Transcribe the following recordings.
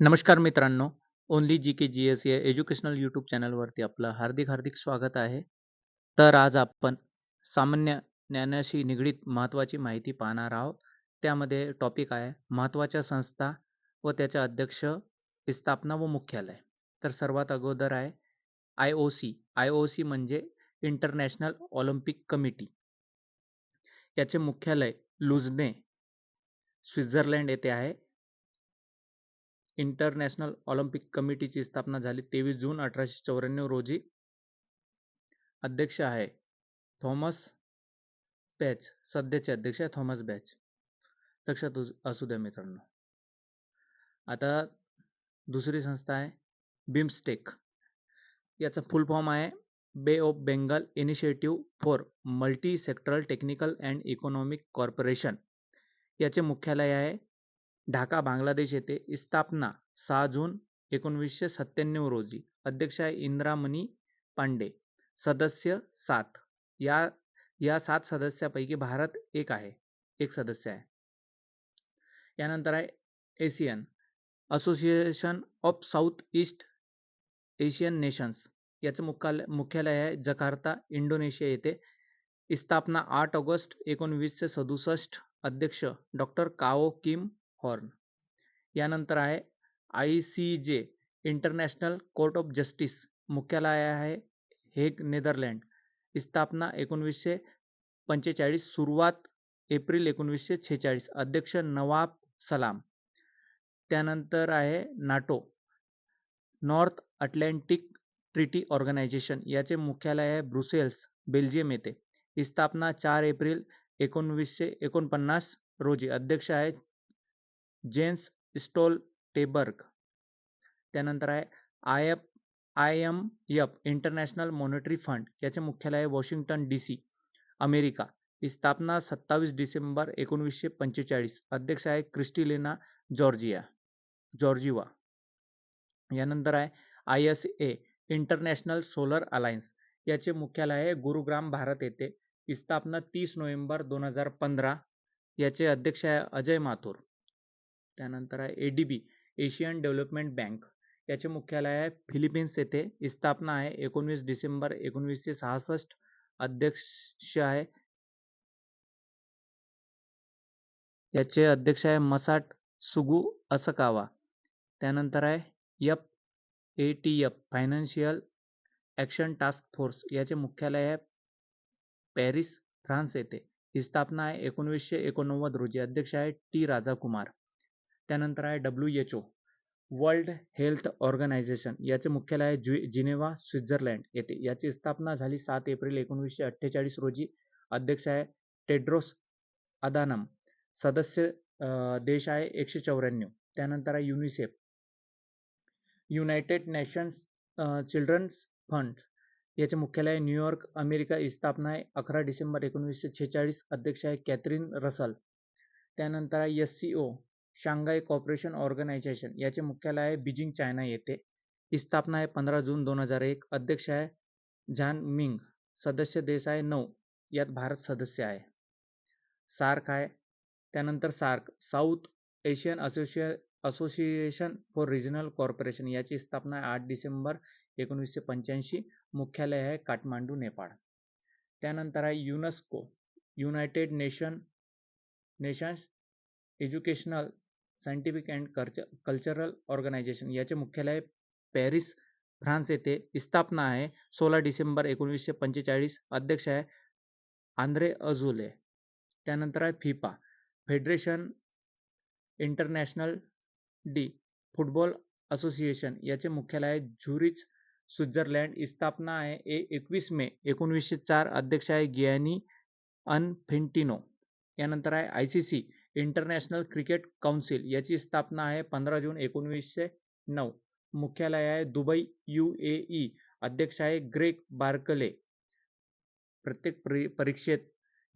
नमस्कार मित्रांनो. ओन्ली जी-के जी-एस या एज्युकेशनल यूट्यूब चॅनलवरती आपलं हार्दिक, हार्दिक स्वागत आहे. तर आज आपण सामान्य ज्ञानाशी निगडीत महत्त्वाची माहिती पाहणार आहोत. त्यामध्ये टॉपिक आहे महत्त्वाच्या संस्था व त्याचे अध्यक्ष, स्थापना व मुख्यालय. तर सर्वात अगोदर आहे आय-ओ-सी. आय-ओ-सी म्हणजे इंटरनॅशनल ऑलिम्पिक कमिटी. याचे मुख्यालय लुझने, स्वित्झर्लंड येथे आहे. इंटरनॅशनल ऑलिम्पिक कमिटीची स्थापना झाली 23 जून 1894 रोजी. अध्यक्ष आहे थॉमस बॅच. सध्याचे अध्यक्ष आहे थॉमस बॅच. लक्षात असू द्या मित्रांनो. आता दुसरी संस्था आहे बिमस्टेक. याचा फुल फॉर्म आहे Bay of Bengal Initiative for Multi Sectoral Technical and Economic Corporation. याचे मुख्यालय आहे ढाका, बांगलादेश येथे. स्थापना सहा जून एकोणवीसशे सत्त्याण्णव रोजी. अध्यक्ष इंदिरामणी पांडे. सदस्य सात. या या सात सदस्यापैकी भारत एक आहे. एक सदस्य आहे. यानंतर आहे Asian Association of South East Asian Nations. याचं मुख्यालय मुख्यालय आहे जकार्ता, इंडोनेशिया येथे. स्थापना आठ ऑगस्ट एकोणवीसशे सदुसष्ट. अध्यक्ष डॉक्टर काओ किम हॉर्न. यानंतर आहे ICJ International Court of Justice. मुख्यालय आहे हेग, नेदरलँड. स्थापना एकोणवीसशे पंचेचाळीस. सुरुवात एप्रिल एकोणवीसशे छेचाळीस. अध्यक्ष नवाब सलाम. त्यानंतर आहे NATO North Atlantic Treaty Organization. याचे मुख्यालय आहे ब्रुसेल्स, बेल्जियम येथे. स्थापना चार एप्रिल एकोणवीसशे एकोणपन्नास रोजी. अध्यक्ष आहे जेन्स स्टोल्टेबर्ग. त्यानंतर आहे I IMF International Monetary Fund. याचे मुख्यालय आहे वॉशिंग्टन डी.सी, अमेरिका. स्थापना सत्तावीस डिसेंबर एकोणवीसशे पंचेचाळीस. अध्यक्ष आहे क्रिस्टिलेना जॉर्जिया जॉर्जिवा. यानंतर आहे आय-एस-ए इंटरनॅशनल सोलर अलायन्स. याचे मुख्यालय आहे गुरुग्राम, भारत येथे. स्थापना तीस नोव्हेंबर दोन हजार पंधरा. याचे अध्यक्ष आहे अजय माथुर. त्यानंतर आहे ए-डी-बी एशियन डेव्हलपमेंट बँक. याचे मुख्यालय आहे फिलिपिन्स येथे. स्थापना आहे एकोणवीस डिसेंबर एकोणवीसशे सहासष्ट. अध्यक्ष आहे याचे अध्यक्ष आहे मसाट सुगु असकावा. त्यानंतर आहे FATF Financial Action Task Force. याचे मुख्यालय आहे पॅरिस, फ्रान्स येथे. स्थापना आहे एकोणवीसशे एकोणनव्वद रोजी. अध्यक्ष आहे टी. राजाकुमार. त्यानंतर आहे डब्ल्यू-एच-ओ वर्ल्ड हेल्थ ऑर्गनायझेशन. याचे मुख्यालय आहे जु जिनेव्हा, स्वित्झर्लंड येथे. याची स्थापना झाली सात एप्रिल एकोणवीसशे अठ्ठेचाळीस रोजी. अध्यक्ष आहे टेड्रोस अदानम सदस्य देश आहे एकशे चौऱ्याण्णव. त्यानंतर आहे UNICEF. United Nations Children's Fund. याचे मुख्यालय आहे न्यूयॉर्क, अमेरिका. स्थापना आहे अकरा डिसेंबर एकोणीसशे छेचाळीस. अध्यक्ष आहे कॅथरीन रसल. त्यानंतर आहे एस-सी-ओ शांघाय कॉर्पोरेशन ऑर्गनायझेशन. याचे मुख्यालय आहे बीजिंग, चायना येथे. स्थापना आहे पंधरा जून दोन हजार एक. अध्यक्ष आहे झान मिंग. सदस्य देश आहे नऊ. यात भारत सदस्य आहे. सार्क आहे. त्यानंतर SAARC South Asian associa Association for Regional Corporation. याची स्थापना आहे आठ डिसेंबर एकोणीसशे पंच्याऐंशी. मुख्यालय आहे काठमांडू, नेपाळ. त्यानंतर आहे UNESCO United Nation Nations Educational, Scientific and cultu Cultural Organization. याचे मुख्यालय पॅरिस, फ्रान्स येथे. स्थापना आहे सोळा डिसेंबर एकोणीसशे पंचेचाळीस. अध्यक्ष आहे आंद्रे अझुले. त्यानंतर आहे FIFA Federation Internationale de Football Association. याचे मुख्यालय आहे झुरिच, स्वित्झर्लंड. स्थापना आहे ए एकवीस मे एकोणवीसशे चार. अध्यक्ष आहे गियानी अनफेंटिनो. यानंतर आहे आय-सी-सी इंटरनॅशनल क्रिकेट काउन्सिल. याची स्थापना आहे पंधरा जून एकोणवीसशे नऊ. मुख्यालय आहे दुबई, यू-ए-ई. अध्यक्ष आहे ग्रेक बार्कले. प्रत्येक परी परीक्षेत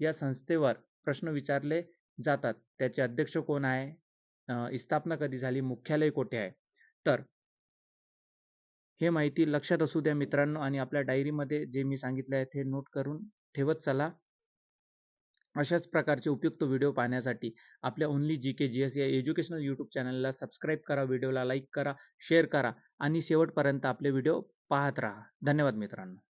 या संस्थेवर प्रश्न विचारले जातात. त्याचे अध्यक्ष कोण आहे? स्थापना कधी झाली? मुख्यालय कोठे आहे? तर हे माहिती लक्षात असू द्या मित्रांनो आणि आपल्या डायरीमध्ये जे मी सांगितले आहे ते नोट करून ठेवत चला. अशाच प्रकारचे उपयुक्त व्हिडिओ पाहण्यासाठी आपल्या only G K G S या एज्युकेशनल यूट्यूब चॅनलला सबस्क्राईब करा व्हिडिओला लाईक करा शेअर करा आणि शेवटपर्यंत आपले व्हिडिओ पाहत राहा. धन्यवाद मित्रांनो.